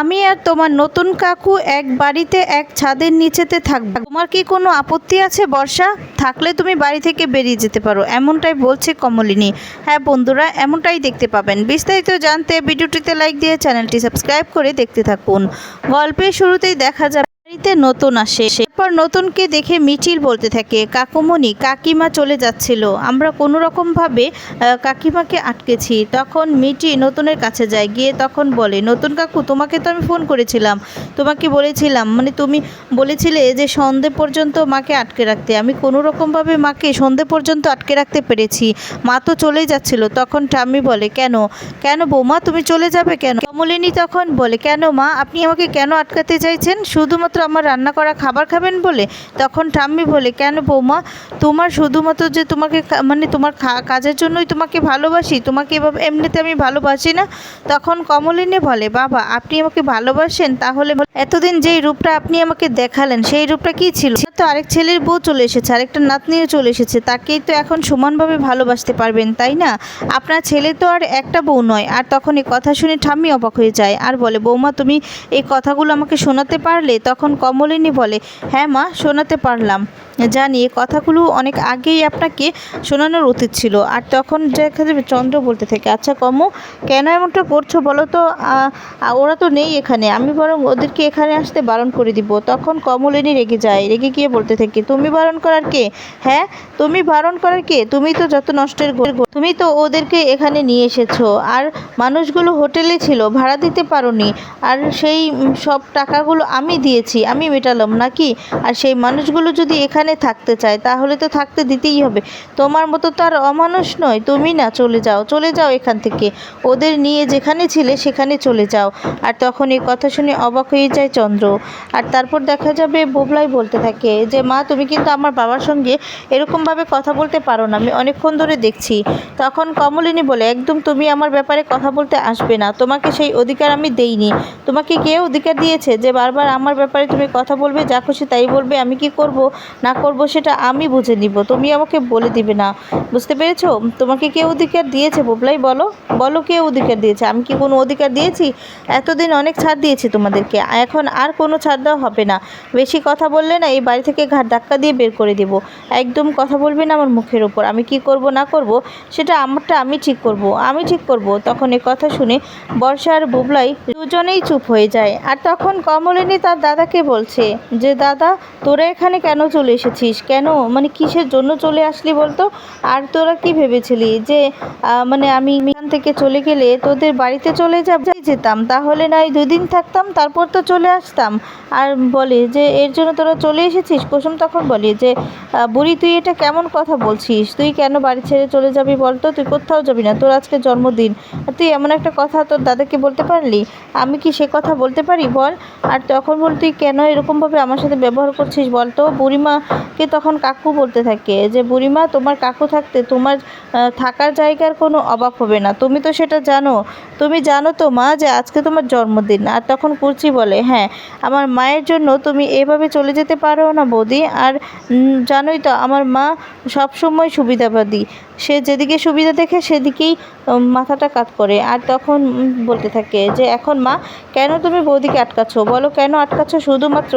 আমি আর তোমার নতুন কাকু এক বাড়িতে, এক ছাদের নিচেতে থাকব। তোমার কি কোনো আপত্তি আছে বর্ষা? থাকলে তুমি বাড়ি থেকে বেরিয়ে যেতে পারো, এমনটাই বলছে কমলিনী। হ্যাঁ বন্ধুরা, এমনটাই দেখতে পাবেন। বিস্তারিত জানতে ভিডিওটিতে লাইক দিয়ে চ্যানেলটি সাবস্ক্রাইব করে দেখতে থাকুন। গল্পের শুরুতেই দেখা যাবে বাড়িতে নতুন আসে। এরপর নতুনকে দেখে মিচিল বলতে থাকে, কাকুমণি, কাকিমা চলে যাচ্ছিল। আমরা কোনো রকমভাবে কাকিমাকে আটকেছি। তখন মিটি নতুনের কাছে যায়, গিয়ে তখন বলে, নতুন কাকু, তোমাকে তো আমি ফোন করেছিলাম। তোমাকে বলেছিলাম মানে তুমি বলেছিলে যে সন্ধে পর্যন্ত মাকে আটকে রাখতে। আমি কোনো রকমভাবে মাকে সন্ধে পর্যন্ত আটকে রাখতে পেরেছি। মা তো চলেই যাচ্ছিল। তখন ঠাম্মি বলে, কেন? কেন বৌমা, তুমি চলে যাবে কেন? কমলিনী তখন বলে, কেন মা, আপনি আমাকে কেন আটকাতে চাইছেন? শুধুমাত্র আমার রান্না করা খাবার খাবেন বলে? তখন ঠাম্মি বলে, কেন বৌমা? তোমার শুধুমাত্র যে তোমাকে মানে তোমার কাজের জন্যই তোমাকে ভালোবাসি, তোমাকে এভাবে এমনিতে আমি ভালোবাসি না। তখন কমলিনী বলে, বাবা, আপনি আমাকে ভালোবাসেন, তাহলে এতদিন যেই রূপটা আপনি আমাকে দেখালেন, সেই রূপটা কি ছিল? তো আরেক ছেলের বউ চলে এসেছে, আরেকটা নাতনিও চলে এসেছে, তাকেই তো এখন সমানভাবে ভালোবাসতে পারবেন, তাই না? আপনার ছেলে তো আর একটা বউ নয়। আর তখন এই কথা শুনে ঠাম্মি অবাক হয়ে যায় আর বলে, বৌমা, তুমি এই কথাগুলো আমাকে শোনাতে পারলে? তখন কমলিনী বলে হ্যাঁ মা, শোনাতে পারলাম। জানি এই কথাগুলো অনেক আগেই আপনাকে শোনানোর উচিত ছিল। আর তখন দেখা যাবে চন্দ্র বলতে থাকে আচ্ছা কম, কেন এমনটা করছ বলো তো? ওরা তো নেই এখানে। আমি বরং ওদেরকে এখানে আসতে বারণ করে দিব। তখন কমলিনী রেগে যায়, রেগে গিয়ে বলতে থাকে, তুমি বারণ করার কে? হ্যাঁ তুমি বারণ করার কে? তুমি তো যত নষ্টের তুমি তো ওদেরকে এখানে নিয়ে এসেছ। আর মানুষগুলো হোটেলে ছিল, ভাড়া দিতে পারোনি। আর সেই সব টাকাগুলো আমি দিয়েছি। আমি মেটালাম নাকি? আর সেই মানুষগুলো যদি এখানে থাকতে চায়, তাহলে তো থাকতে দিতেই হবে। তোমার মতো তো আর অমানুষ নয়, তুমি না, চলে যাও চলে যাও এখান থেকে। ওদের নিয়ে যেখানে ছিলে, সেখানে চলে যাও। আর তখন এই কথা শুনে অবাক হয়ে যায় চন্দ্র। আর তারপর দেখা যাবে, বোবলাই বলতে থাকে যে, মা, তুমি কিন্তু আমার বাবার সঙ্গে এরকমভাবে কথা বলতে পারো না, আমি অনেকক্ষণ ধরে দেখছি। তখন কমলিনী বলে, একদম তুমি আমার ব্যাপারে কথা বলতে আসবে না। তোমাকে সেই অধিকার আমি দেইনি। তোমাকে কে অধিকার দিয়েছে যে, বারবার আমার ব্যাপারে তুমি কথা বলবে, যা খুশি তাই বলবে, আমি কি করব, না করব সেটা আমি বুঝে নিব। তুমি আমাকে বলে দিবে না। বুঝতে পেরেছ? তোমাকে কে অধিকার দিয়েছে বোবলাই? বলো বলো কে অধিকার দিয়েছে? আমি কি কোনো অধিকার দিয়েছি? এতদিন অনেক ছাড় দিয়েছি তোমাদেরকে। এখন আর কোনো ছাড় দেওয়া হবে না। বেশি কথা বললে না, এই বাড়ি থেকে ঘাট ধাক্কা দিয়ে বের করে দেব। একদম কথা বলবে না আমার মুখের ওপর। আমি কি করব, না করব, সেটা আমারটা আমি ঠিক করব। আমি ঠিক করব। তখন এ কথা শুনে বর্ষা আর বুবলাই দুজনেই চুপ হয়ে যায়। আর তখন কমলিনী তার দাদাকে বলছে? যে, দাদা, তোরা এখানে কেন চলে এসেছিস? কেন? মানে কিসের জন্য চলে আসলি বলতো? আর তোরা কি ভেবেছিলি যে মানে আমি এখান থেকে চলে গেলে তোদের বাড়িতে চলে যাব? যেতাম। তাহলে নয় দুদিন থাকতাম, তারপর তো চলে আসতাম। আর বলে যে, এর জন্য তোরা চলে এসেছিস? কুসুম তখন বলি যে বুড়ি, তুই এটা কেমন কথা বলছিস? তুই কেন বাড়ি ছেড়ে চলে যাবি বলতো? তুই কোথাও যাবি না। তোর আজকে জন্মদিন। আর তুই এমন একটা কথা তোর দাদাকে বলতে পারলি? আমি কি সে কথা বলতে পারি? বল। আর তখন বল, তুই কেন এরকমভাবে আমার সাথে ব্যবহার করছিস বল তো বুড়িমাকে তখন কাকু বলতে থাকে যে, বুড়িমা, তোমার কাকু থাকতে তোমার থাকার জায়গার কোনো অভাব হবে না। তুমি তো সেটা জানো। তুমি জানো তো মা যে আজকে তোমার জন্মদিন। আর তখন কুচি বলে হ্যাঁ আমার মায়ের জন্য তুমি এভাবে চলে যেতে পারো না বৌদি। আর জানোই তো আমার মা সবসময় সুবিধাবাদী। সে যেদিকে সুবিধা দেখে সেদিকেই মাথাটা কাত করে। আর তখন বলতে থাকে যে, এখন মা, কেন তুমি বৌদিকে আটকাচ্ছ? বলো কেন আটকাচ্ছ? শুধুমাত্র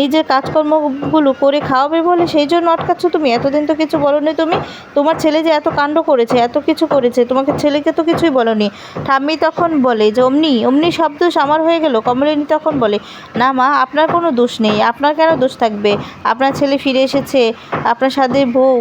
নিজের কাজকর্মগুলো করে খাওয়াবে বলে সেই জন্য আটকাচ্ছ তুমি? এতদিন তো কিছু বলনি তুমি। তোমার ছেলে যে এত কাণ্ড করেছে, এত কিছু করেছে, তোমাকে ছেলেকে তো কিছুই বলনি। ঠাম্মি তখন বলে, যে, অমনি অমনি সব দোষ আমার হয়ে গেল। কমলিনী তখন বলে, না মা, আপনার কোনো দোষ নেই। আপনার কেন দোষ থাকবে? আপনার ছেলে ফিরে এসেছে, আপনার সাথে বউ,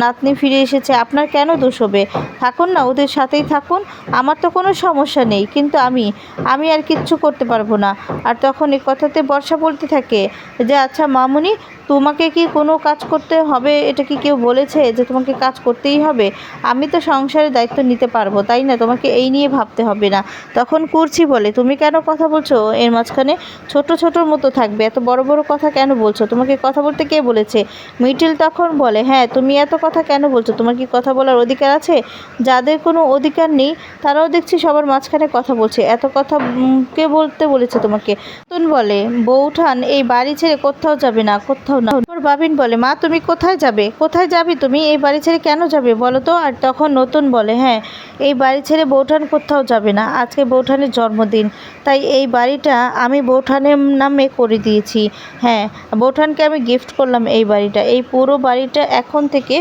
নাতনি ফিরে এসেছে, আপনার কেন দোষ হবে? থাকুন না, ওদের সাথেই থাকুন। আমার তো কোনো সমস্যা নেই, কিন্তু আমি আমি আর কিচ্ছু করতে পারব না। আর তখন এই কথাতে বর্ষা বলতে থাকে যে আচ্ছা মামুনি, তোমাকে কি কোনো কাজ করতে হবে? এটা কি কেউ বলেছে যে, তোমাকে কাজ করতেই হবে? আমি তো সংসারের দায়িত্ব নিতে পারব, তাই না? তোমাকে এই নিয়ে ভাবতে হবে না। তখন করছি বলে, তুমি কেন কথা বলছো? এর মাঝখানে, ছোট ছোটোর মতো থাকবে, এত বড় বড় কথা কেন বলছো? তোমাকে কথা বলতে কে বলেছে? মিটিল তখন বলে হ্যাঁ তুমি এত কথা কেন বলছো? তোমার কি কথা বলার অধিকার আছে? যাদের কোনো অধিকার নেই, তারাও দেখছি সবার মাঝখানে কথা বলছে, এত কথা কে বলতে বলেছে তোমাকে? নতুন বলে বৌঠান এই বাড়ি ছেড়ে কোথাও যাবে না, কোথাও না। ওর বাবিন বলে, মা, তুমি কোথায় যাবে? কোথায় যাবে তুমি? এই বাড়ি ছেড়ে কেন যাবে বলো তো? আর তখন নতুন বলে হ্যাঁ এই বাড়ি ছেড়ে বৌঠান কোথাও যাবে না। আজকে বৌঠানের জন্মদিন, তাই এই বাড়িটা আমি বৌঠানের নামে করে দিয়েছি। হ্যাঁ বৌঠানকে আমি গিফট করলাম এই বাড়িটা। এই পুরো বাড়িটা এখন থেকে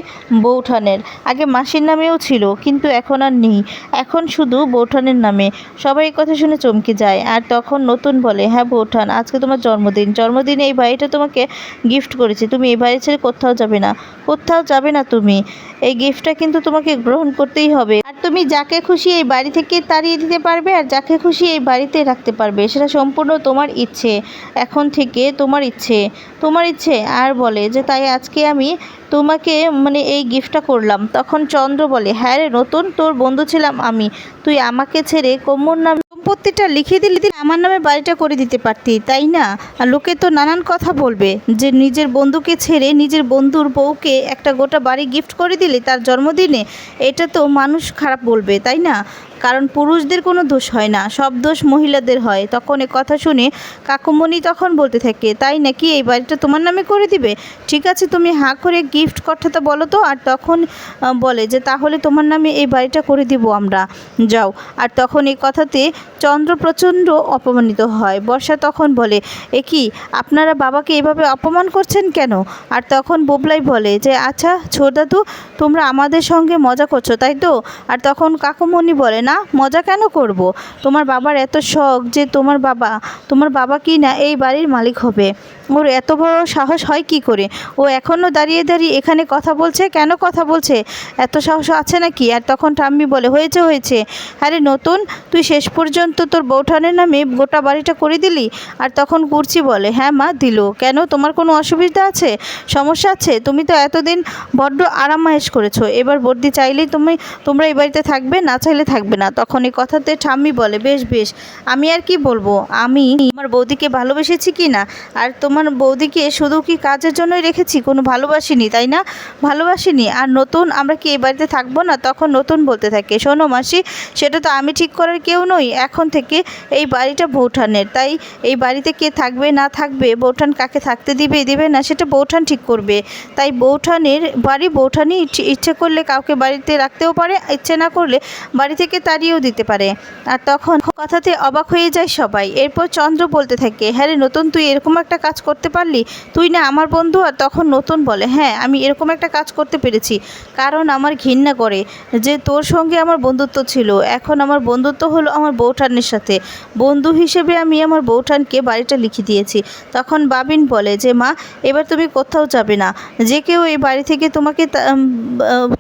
বৌঠানের। আগে মাসির নামেও ছিল, কিন্তু এখন আর নেই। এখন শুধু বৌঠানের নামে। সবাই কথা শুনে চমকে যায়। আর তখন নতুন বলে হ্যাঁ বৌঠান, আজকে তোমার জন্মদিন। জন্মদিনে এই ভাইটা তোমাকে গিফট করেছি। তুমি এই বাড়ি ছেড়ে কোথাও যাবে না। কোথাও যাবে না তুমি। এই গিফটটা কিন্তু তোমাকে গ্রহণ করতেই হবে। আর তুমি যাকে খুশি এই বাড়ি থেকে তাড়িয়ে দিতে পারবে আর যাকে খুশি এই বাড়িতে রাখতে পারবে। সেটা সম্পূর্ণ তোমার ইচ্ছে। এখন থেকে তোমার ইচ্ছে। তোমার ইচ্ছে। আর বলে যে, তাই আজকে আমি তোমাকে মানে এই গিফটটা করলাম। তখন চন্দ্র বলে হ্যাঁ রে, নতুন তোর বন্ধু ছিলাম আমি। তুই আমাকে ছেড়ে কোমর নাম সম্পত্তিটা লিখে দিলি দিলে আমার নামে বাড়িটা করে দিতে পারতি, তাই না? আর লোকে তো নানান কথা বলবে যে নিজের বন্ধুকে ছেড়ে নিজের বন্ধুর বউকে একটা গোটা বাড়ি গিফট করে দিলে তার জন্মদিনে, এটা তো মানুষ খারাপ বলবে, তাই না? কারণ পুরুষদের কোনো দোষ হয় না। সব দোষ মহিলাদের হয়। তখন এ কথা শুনে কাকুমণি তখন বলতে থাকে, তাই নাকি এই বাড়িটা তোমার নামে করে দিবে? ঠিক আছে, তুমি হাঁ করে গিফট কথাটা বলো তো। আর তখন বলে যে, তাহলে তোমার নামে এই বাড়িটা করে দিব আমরা। যাও। আর তখন এই কথাতে চন্দ্র প্রচণ্ড অপমানিত হয়। বর্ষা তখন বলে, এ কি, আপনারা বাবাকে এভাবে অপমান করছেন কেন? আর তখন বোবলাই বলে যে আচ্ছা ছোটদাদু তোমরা আমাদের সঙ্গে মজা করছ, তাই তো? আর তখন কাকুমণি বলে না মজা কেন করব। তোমার বাবার এত শখ যে তোমার বাবা তোমার বাবা কি না এই বাড়ির মালিক হবে ওর এত বড় সাহস হয় কি করে? ও এখনও দাঁড়িয়ে দাঁড়িয়ে এখানে কথা বলছে, কেন কথা বলছে? এত সাহস আছে নাকি? আর তখন ঠাম্মি বলে, হয়েছে হয়েছে। আরে নতুন, তুই শেষ পর্যন্ত তোর বৌঠানের নামে গোটা বাড়িটা করে দিলি? আর তখন কুর্চি বলে হ্যাঁ মা, দিল। কেন? তোমার কোনো অসুবিধা আছে? সমস্যা আছে? তুমি তো এতদিন বড্ড আরামায়েশ করেছ। এবার বর্দি চাইলেই তুমি, তোমরা এই বাড়িতে থাকবে, না চাইলে থাকবে না। তখন এই কথাতে ঠাম্মি বলে, বেশ বেশ। আমি আর কি বলব? আমি, আমার বৌদিকে ভালোবেসেছি কি না? আর তোমার বৌদিকে শুধু কি কাজের জন্যই রেখেছি? কোনো ভালোবাসিনি, তাই না? ভালোবাসিনি। আর নতুন আমরা কি এই বাড়িতে থাকব না? তখন নতুন বলতে থাকে, শোনো মাসি, সেটা তো আমি ঠিক করার কেউ নই। এখন থেকে এই বাড়িটা বৌঠানের। তাই এই বাড়িতে কে থাকবে, না থাকবে, বৌঠান কাকে থাকতে দিবে দিবে না, সেটা বৌঠান ঠিক করবে। তাই বৌঠানের বাড়ি ইচ্ছে- ইচ্ছে করলে কাউকে বাড়িতে রাখতেও পারে, ইচ্ছে না করলে বাড়ি থেকে তাড়িয়েও দিতে পারে। আর তখন কথাতে অবাক হয়ে যায় সবাই। এরপর চন্দ্র বলতে থাকে হ্যাঁ রে নতুন, তুই এরকম একটা কাজ করতে পারলি? তুই না আমার বন্ধু আর তখন নতুন বলে। হ্যাঁ আমি এরকম একটা কাজ করতে পেরেছি। কারণ আমার ঘৃণা করে যে তোর সঙ্গে আমার বন্ধুত্ব ছিল। এখন আমার বন্ধুত্ব হলো আমার বৌঠানের সাথে। বন্ধু হিসেবে আমি আমার বৌঠানকে বাড়িটা লিখে দিয়েছি। তখন বাবিন বলে যে, মা, এবার তুমি কোথাও যাবে না। যে কেউ এই বাড়ি থেকে তোমাকে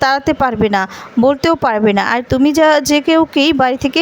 তাড়াতে পারবে না, বলতেও পারবে না। আর তুমি যা, যে কেউকেই বাড়ি থেকে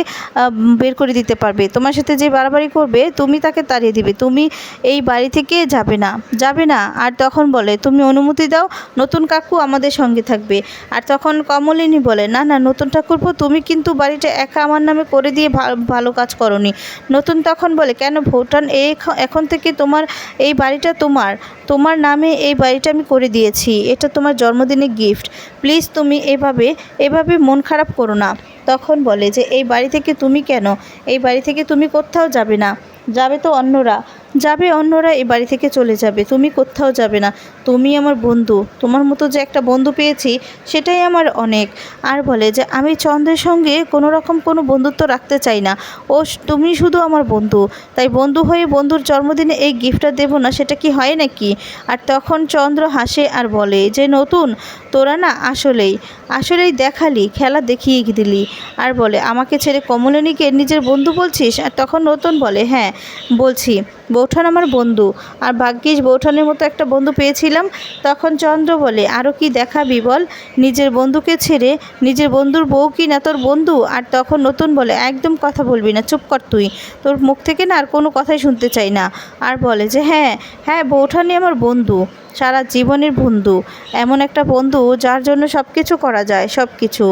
বের করে দিতে পারবে। তোমার সাথে যে বাড়াবাড়ি করবে, তুমি তাকে তাড়িয়ে দিবে। তুমি এই বাড়ি থেকে যাবে না? যাবে না। আর তখন বলে, তুমি অনুমতি দাও, নতুন কাকু আমাদের সঙ্গে থাকবে। আর তখন কমলিনী বলে, না না, নতুন ঠাকুরপো, তুমি কিন্তু বাড়িটা একা আমার নামে করে দিয়ে ভালো কাজ করনি। নতুন তখন বলে, কেন ভুটান, এই এখন থেকে তোমার এই বাড়িটা তোমার। তোমার নামে এই বাড়িটা আমি করে দিয়েছি। এটা তোমার জন্মদিনের গিফট প্লিজ তুমি এভাবে এভাবে মন খারাপ করো না। তখন বলে যে, এই বাড়ি থেকে তুমি কেন? এই বাড়ি থেকে তুমি কোথাও যাবে না। যাবে তো অন্যরা। যাবে অন্যরা এ বাড়ি থেকে চলে যাবে। তুমি কোথাও যাবে না। তুমি আমার বন্ধু। তোমার মতো যে একটা বন্ধু পেয়েছি, সেটাই আমার অনেক। আর বলে যে, আমি চন্দ্রের সঙ্গে কোনো রকম কোনো বন্ধুত্ব রাখতে চাই না। ও তুমি শুধু আমার বন্ধু। তাই বন্ধু হয়ে বন্ধুর জন্মদিনে এই গিফটটা দেবো না, সেটা কি হয় নাকি? আর তখন চন্দ্র হাসে আর বলে, যে নতুন, তোরা না আসলেই আসলেই দেখালি, খেলা দেখিয়ে দিলি। আর বলে, আমাকে ছেড়ে কমলিনীকে নিজের বন্ধু বলছিস? আর তখন নতুন বলে হ্যাঁ বলছি। বৌঠান আমার বন্ধু। আর ভাগ্যিস বৌঠানের মতো একটা বন্ধু পেয়েছিলাম। তখন চন্দ্র বলে আরও কি দেখাবি বল? নিজের বন্ধুকে ছেড়ে নিজের বন্ধুর বউ কি না তোর বন্ধু? আর তখন নতুন বলে, একদম কথা বলবি না, চুপ কর তুই। তোর মুখ থেকে না আর কোনো কথাই শুনতে চাই না। আর বলে যে হ্যাঁ হ্যাঁ বৌঠানি আমার বন্ধু। সারা জীবনের বন্ধু, এমন একটা বন্ধু যার জন্য সব কিছু করা যায় সব কিছু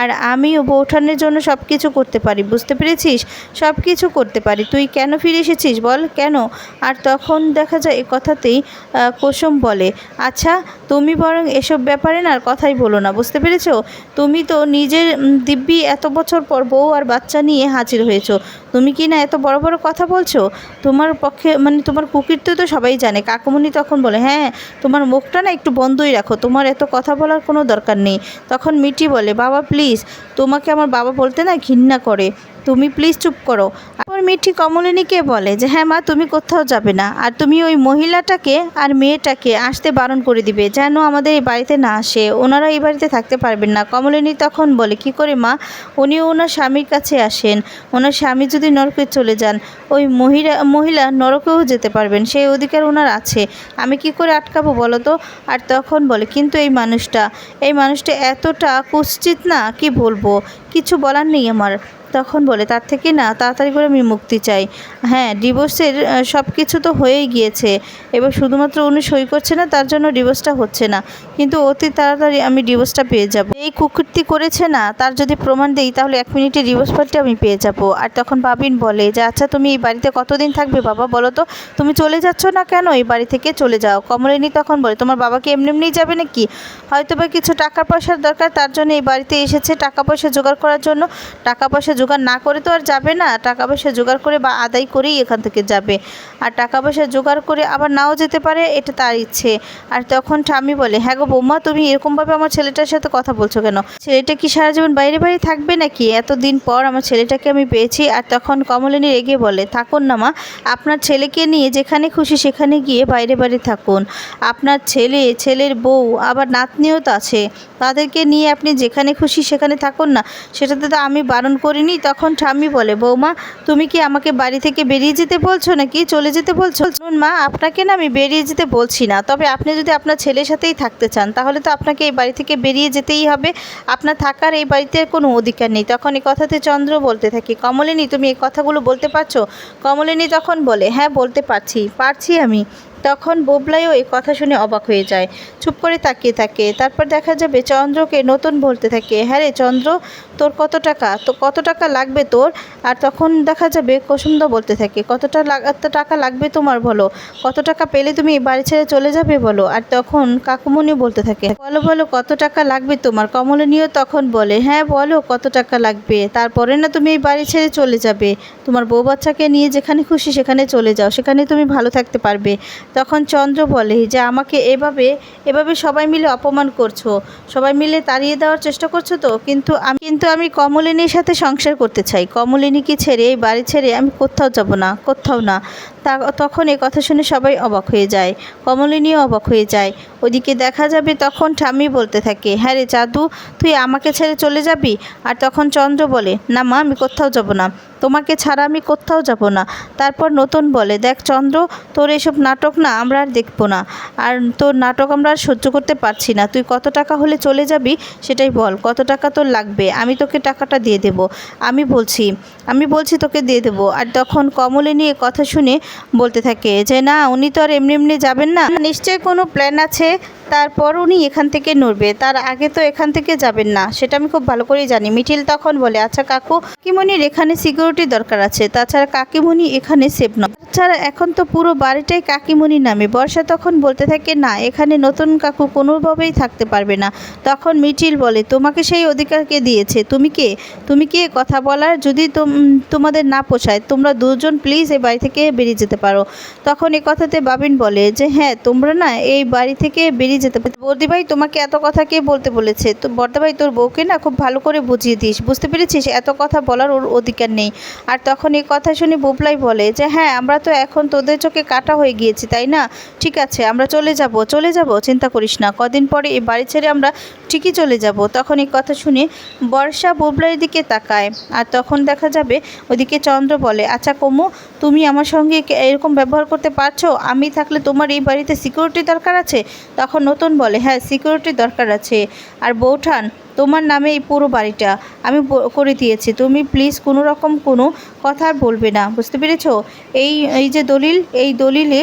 আর আমিও বৌঠানের জন্য সব কিছু করতে পারি, বুঝতে পেরেছিস? সব কিছু করতে পারি। তুই কেন ফিরে এসেছিস বল? কেন? আর তখন দেখা যায় এ কথাতেই কুসুম বলে আচ্ছা তুমি বরং এসব ব্যাপারে না আর কথাই বলো না, বুঝতে পেরেছ? তুমি তো নিজের দিব্যি এত বছর পর বউ আর বাচ্চা নিয়ে হাজির হয়েছো। তুমি কি না এত বড় বড় কথা বলছো? তোমার পক্ষে মানে তোমার কুকির তো সবাই জানে। কাকুমণি তখন বলে হ্যাঁ তোমার মুখটা না একটু বন্ধই রাখো। তোমার এত কথা বলার কোনো দরকার নেই। তখন মিটি বলে, বাবা প্লিজ তোমাকে আমার বাবা বলতে না ঘৃণা করে। তুমি প্লিজ চুপ করো। আমার মিঠি কমলিনীকে বলে যে হ্যাঁ মা, তুমি কোথাও যাবে না। আর তুমি ওই মহিলাটাকে আর মেয়েটাকে আসতে বারণ করে দিবে, যেন আমাদের এই বাড়িতে না আসে। ওনারা এই বাড়িতে থাকতে পারবেন না। কমলিনী তখন বলে, কি করে মা? উনি ওনার স্বামীর কাছে আসেন। ওনার স্বামী যদি নরকে চলে যান, ওই মহিলা মহিলা নরকেও যেতে পারবেন। সেই অধিকার ওনার আছে। আমি কি করে আটকাবো বলো তো? আর তখন বলে, কিন্তু এই মানুষটা এই মানুষটা এতটা কুৎসিত না, কি বলব? কিছু বলার নেই আমার। তখন বলে, তার থেকে না, তাড়াতাড়ি করে আমি মুক্তি চাই। হ্যাঁ ডিভোর্সের সব কিছু তো হয়েই গিয়েছে। এবার শুধুমাত্র উনি সই করছে না, তার জন্য ডিভোর্সটা হচ্ছে না। কিন্তু অতি তাড়াতাড়ি আমি ডিভোর্সটা পেয়ে যাব। এই কুকৃতি করেছে না, তার যদি প্রমাণ দেই, তাহলে এক মিনিটে ডিভোর্স পার্টি আমি পেয়ে যাব। আর তখন বাবিন বলে, যে আচ্ছা তুমি এই বাড়িতে কতদিন থাকবে বাবা, বলো তো? তুমি চলে যাচ্ছ না কেন এই বাড়ি থেকে চলে যাও? কমলিনী তখন বলে, তোমার বাবাকে এমনি এমনিই যাবে নাকি? হয়তো বা কিছু টাকা পয়সার দরকার, তার জন্য এই বাড়িতে এসেছে টাকা পয়সা জোগাড় করার জন্য। টাকা পয়সা জোগাড় না করে তো আর যাবে না। টাকা পয়সা জোগাড় করে বা আদায় করেই এখান থেকে যাবে। আর টাকা পয়সা জোগাড় করে আবার নাও যেতে পারে, এটা তার ইচ্ছে। আর তখন ঠামি বলে হ্যাঁ গো বৌমা, তুমি এরকমভাবে আমার ছেলেটার সাথে কথা বলছো কেন? ছেলেটা কি সারা জীবন বাইরে বাইরে থাকবে নাকি? এতদিন পর আমার ছেলেটাকে আমি পেয়েছি। আর তখন কমলিনী রেগে বলে, থাকুন না মা, আপনার ছেলেকে নিয়ে যেখানে খুশি সেখানে গিয়ে বাইরে বাইরে থাকুন। আপনার ছেলে, ছেলের বউ, আবার নাতনিও তো আছে। তাদেরকে নিয়ে আপনি যেখানে খুশি সেখানে থাকুন না। সেটাতে তো আমি বারণ করিনি। তখন ঠাম্মি বলে, বৌমা, তুমি কি আমাকে বাড়ি থেকে বেরিয়ে যেতে বলছো নাকি? চলে যেতে বলছো? শুনুন মা, আপনাকে না আমি বেরিয়ে যেতে বলছি না। তবে আপনি যদি আপনার ছেলের সাথেই থাকতে চান, তাহলে তো আপনাকে এই বাড়ি থেকে বেরিয়ে যেতেই হবে। আপনার থাকার এই বাড়িতে কোনো অধিকার নেই। তখন এই কথাতে চন্দ্র বলতে থাকি, কমলিনী, তুমি এই কথাগুলো বলতে পারছ? কমলিনী তখন বলে হ্যাঁ বলতে পারছি। পারছি আমি। তখন বোবলাইও এই কথা শুনে অবাক হয়ে যায়। চুপ করে তাকিয়ে থাকে। তারপর দেখা যাবে চন্দ্রকে নতুন বলতে থাকে হ্যাঁ রে চন্দ্র, তোর কত টাকা? তো কত টাকা লাগবে তোর? আর তখন দেখা যাবে কুসুমদা বলতে থাকে কতটা টাকা লাগবে তোমার বলো? কত টাকা পেলে তুমি বাড়ি ছেড়ে চলে যাবে বলো? আর তখন কাকুমণি বলতে থাকে, বলো বলো, কত টাকা লাগবে তোমার? কমলিনীও তখন বলে হ্যাঁ বলো, কত টাকা লাগবে? তারপরে না তুমি এই বাড়ি ছেড়ে চলে যাবে। তোমার বউ বাচ্চাকে নিয়ে যেখানে খুশি সেখানে চলে যাও, সেখানে তুমি ভালো থাকতে পারবে। তখন চন্দ্র বলে, যে আমাকে এভাবে এভাবে সবাই মিলে অপমান করছ। সবাই মিলে তাড়িয়ে দেওয়ার চেষ্টা করছ তো? কিন্তু আমি কিন্তু আমি কমলিনীর সাথে সংসার করতে চাই। কমলিনীকে ছেড়ে এই বাড়ি ছেড়ে আমি কোথাও যাব না, কোথাও না। তা তখন এ কথা শুনে সবাই অবাক হয়ে যায়। কমলিনীও অবাক হয়ে যায়। ওদিকে দেখা যাবে তখন ঠাম্মি বলতে থাকে হ্যাঁ রে জাদু, তুই আমাকে ছেড়ে চলে যাবি? আর তখন চন্দ্র বলে, না মা, আমি কোথাও যাব না। তোমাকে ছাড়া আমি কোথাও যাব না। তারপর নতুন বলে, দেখ চন্দ্র, তোর এসব নাটক না আমরা আর দেখব না। আর তোর নাটক আমরা আর সহ্য করতে পারছি না। তুই কত টাকা হলে চলে যাবি সেটাই বল, কত টাকা তোর লাগবে? আমি তোকে টাকাটা দিয়ে দেব। আমি বলছি আমি বলছি তোকে দিয়ে দেবো। আর তখন কমলিনী এ কথা শুনে বলতে থাকে যে, না, উনি তো আর এমনি এমনি যাবেন না। নিশ্চয়ই কোনো প্ল্যান আছে। তারপর উনি এখান থেকে নড়বে। তার আগে তো এখান থেকে যাবেন না। সেটা আমি খুব ভালো করেই জানি। মিঠিল তখন বলে আচ্ছা কাকু, কাকিমণির এখানে সিকিউরিটি দরকার আছে। তাছাড়া কাকিমণি এখানে সেফ নয়। তাছাড়া এখন তো পুরো বাড়িটাই কাকিমণি নামে। বর্ষা তখন বলতে থাকে, না, এখানে নতুন কাকু কোনোভাবেই থাকতে পারবে না। তখন মিঠিল বলে, তোমাকে সেই অধিকারকে দিয়েছে। তুমি কে? তুমি কে কথা বলার? যদি তোম- তোমাদের না পোষায়, তোমরা দুজন প্লিজ এ বাড়ি থেকে বেরিয়ে যেতে পারো। তখন এই কথাতে বাবিন বলে যে হ্যাঁ তোমরা না এই বাড়ি থেকে বেরিয়ে যেতে পারো। বর্দি ভাই তোমাকে এত কথা কে বলতে বলেছে? তো বর্দা ভাই, তোর বউকে না খুব ভালো করে বুঝিয়ে দিস। বুঝতে পেরেছিস? এত কথা বলার ওর অধিকার নেই। আর তখন এই কথা শুনে বুবলাই বলে যে হ্যাঁ আমরা তো এখন তোদের চোখে কাটা হয়ে গিয়েছি, তাই না? ঠিক আছে, আমরা চলে যাব চলে যাব, চিন্তা করিস না। কদিন পরে এই বাড়ি ছেড়ে আমরা ঠিকই চলে যাব। তখন এই কথা শুনে বর্ষা বুবলাইয়ের দিকে তাকায়। আর তখন দেখা যাবে ওদিকে চন্দ্র বলে আচ্ছা কমু, তুমি আমার সঙ্গে এরকম ব্যবহার করতে পারছ? আমি থাকলে তোমার এই বাড়িতে সিকিউরিটি দরকার আছে? তখন নতুন বলে হ্যাঁ সিকিউরিটি দরকার আছে। আর বৌঠান, তোমার নামে এই পুরো বাড়িটা আমি করে দিয়েছি। তুমি প্লিজ কোনো রকম কোনো কথা বলবে না। বুঝতে পেরেছ? এই এই যে দলিল, এই দলিলে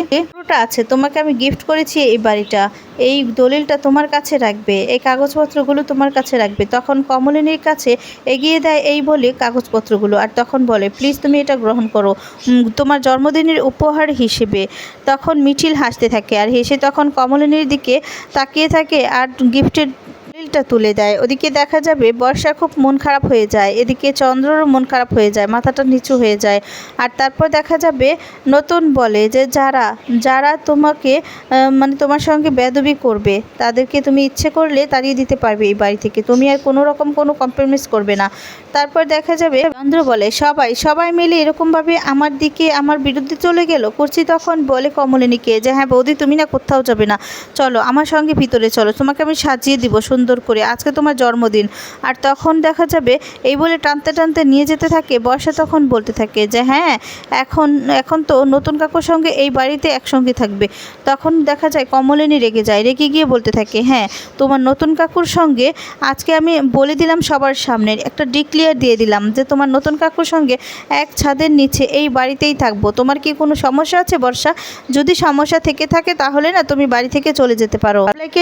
পুরোটা আছে, তোমাকে আমি গিফট করেছি এই বাড়িটা। এই দলিলটা তোমার কাছে রাখবে, এই কাগজপত্রগুলো তোমার কাছে রাখবে। তখন কমলিনীর কাছে এগিয়ে দেয় এই বলে কাগজপত্রগুলো আর তখন বলে, প্লিজ তুমি এটা গ্রহণ করো। তোমার জন্মদিনের উপহার হিসেবে। তখন মিঠিল হাসতে থাকে আর হেসে তখন কমলিনীর দিকে তাকিয়ে থাকে আর গিফটের টা তুলে দেয়। ওদিকে দেখা যাবে বর্ষা খুব মন খারাপ হয়ে যায়। এদিকে চন্দ্ররও মন খারাপ হয়ে যায়, মাথাটা নিচু হয়ে যায়। আর তারপর দেখা যাবে নতুন বলে যে যারা যারা তোমাকে মানে তোমার সঙ্গে বেদবি করবে, তাদেরকে তুমি ইচ্ছে করলে তাড়িয়ে দিতে পারবে এই বাড়ি থেকে। তুমি আর কোনো রকম কোনো কম্প্রোমাইজ করবে না। তারপর দেখা যাবে চন্দ্র বলে, সবাই সবাই মিলে এরকমভাবে আমার দিকে, আমার বিরুদ্ধে চলে গেল? করছি তখন বলে কমলিনীকে যে হ্যাঁ বৌদি, তুমি না কোথাও যাবে না। চলো, আমার সঙ্গে ভিতরে চলো। তোমাকে আমি সাজিয়ে দিব সুন্দর করে, আজকে তোমার জন্মদিন। আর তখন দেখা যাবে, এই বলে টানতে টানতে নিয়ে যেতে থাকে, বর্ষা তখন বলতে থাকে যে হ্যাঁ এখন এখন তো নতুন কাকুর সঙ্গে এই বাড়িতে একসঙ্গে থাকবে। তখন দেখা যায় কমলিনী রেগে যায়, রেগে গিয়ে বলতে থাকে হ্যাঁ তোমার নতুন কাকুর সঙ্গে আজকে আমি বলে দিলাম সবার সামনে, একটা ডিক্লিয়ার দিয়ে দিলাম যে, তোমার নতুন কাকুর সঙ্গে এক ছাদের নিচে এই বাড়িতেই থাকব। তোমার কি কোনো সমস্যা আছে বর্ষা? যদি সমস্যা থেকে থাকে তাহলে না তুমি বাড়ি থেকে চলে যেতে পারো।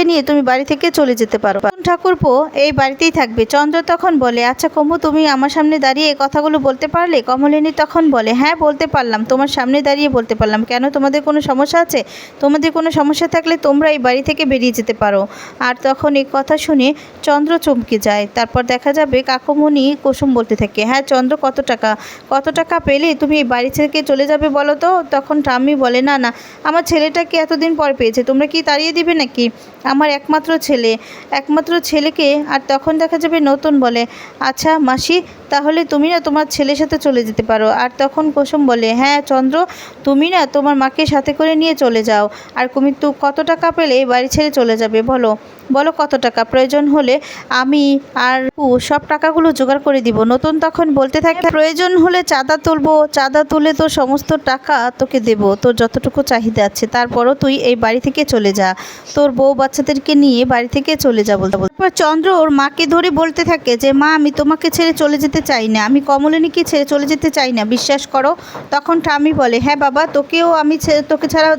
নিয়ে তুমি বাড়ি থেকে চলে যেতে পারো। ঠাকুরপো এই বাড়িতেই থাকবে। চন্দ্র তখন বলে আচ্ছা কমু তুমি আমার সামনে দাঁড়িয়ে এই কথাগুলো বলতে পারলে? কমলিনী তখন বলে হ্যাঁ বলতে পারলাম। তোমার সামনে দাঁড়িয়ে বলতে পারলাম। কেন, তোমাদের কোনো সমস্যা আছে? তোমাদের কোনো সমস্যা থাকলে তোমরা এই বাড়ি থেকে বেরিয়ে যেতে পারো। আর তখন এই কথা শুনে চন্দ্র চমকে যায়। তারপর দেখা যাবে কাকুমণি কুসুম বলতে থাকে হ্যাঁ চন্দ্র, কত টাকা? কত টাকা পেলে তুমি এই বাড়ি থেকে চলে যাবে বলো তো? তখন ঠাম্মি বলে, না না, আমার ছেলেটাকে এতদিন পর পেয়েছে। তোমরা কি তাড়িয়ে দিবে নাকি? আমার একমাত্র ছেলে, একমাত্র ছেলেকে আর তখন দেখা যাবে নতুন বলে আচ্ছা মাসি, তাহলে তুমি না তোমার ছেলের সাথে চলে যেতে পারো। আর তখন কুসুম বলে হ্যাঁ চন্দ্র, তুমি না তোমার মাকে সাথে করে নিয়ে চলে যাও। আর তুমি তো কত টাকা পেলে বাড়ি ছেড়ে চলে যাবে, বলো। বলো কত টাকা? প্রয়োজন হলে আমি আর সব টাকাগুলো জোগাড় করে দিব। নতুন তখন বলতে থাকে, প্রয়োজন হলে চাঁদা তুলবো, চাঁদা তুলে তোর সমস্ত টাকা তোকে দেব, তোর যতটুকু চাহিদা আছে। তারপরও তুই এই বাড়ি থেকে চলে যা। তোর বউ বাচ্চাদেরকে নিয়ে বাড়ি থেকে চলে যা বলতে। তারপর চন্দ্র ওর মাকে ধরে বলতে থাকে যে, মা, আমি তোমাকে ছেড়ে চলে যেতে চাই না। আমি কমলিনীকে ছেড়ে চলে যেতে চাই না। বিশ্বাস করো। তখন ঠামি বলে হ্যাঁ বাবা, তোকেও আমি তোকে ছাড়া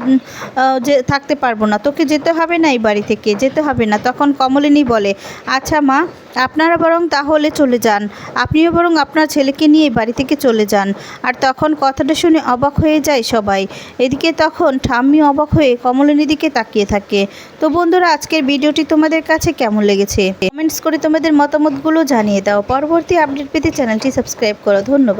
যে, থাকতে পারব না। তোকে যেতে হবে না এই বাড়ি থেকে, যেতে হবে না। তখন কমলিনী বলে আচ্ছা মা, আপনারা বরং তাহলে চলে যান। আপনিও বরং আপনার ছেলেকে নিয়ে বাড়ি থেকে চলে যান। আর তখন কথাটা শুনে অবাক হয়ে যায় সবাই। এদিকে তখন ঠাম্মি অবাক হয়ে কমলিনীর দিকে তাকিয়ে থাকে। তো বন্ধুরা, আজকের ভিডিওটি তোমাদের কাছে কেমন লেগেছে? কমেন্টস করে তোমাদের মতামতগুলো জানিয়ে দাও। পরবর্তী আপডেট পেতে চ্যানেলটি সাবস্ক্রাইব করো। ধন্যবাদ।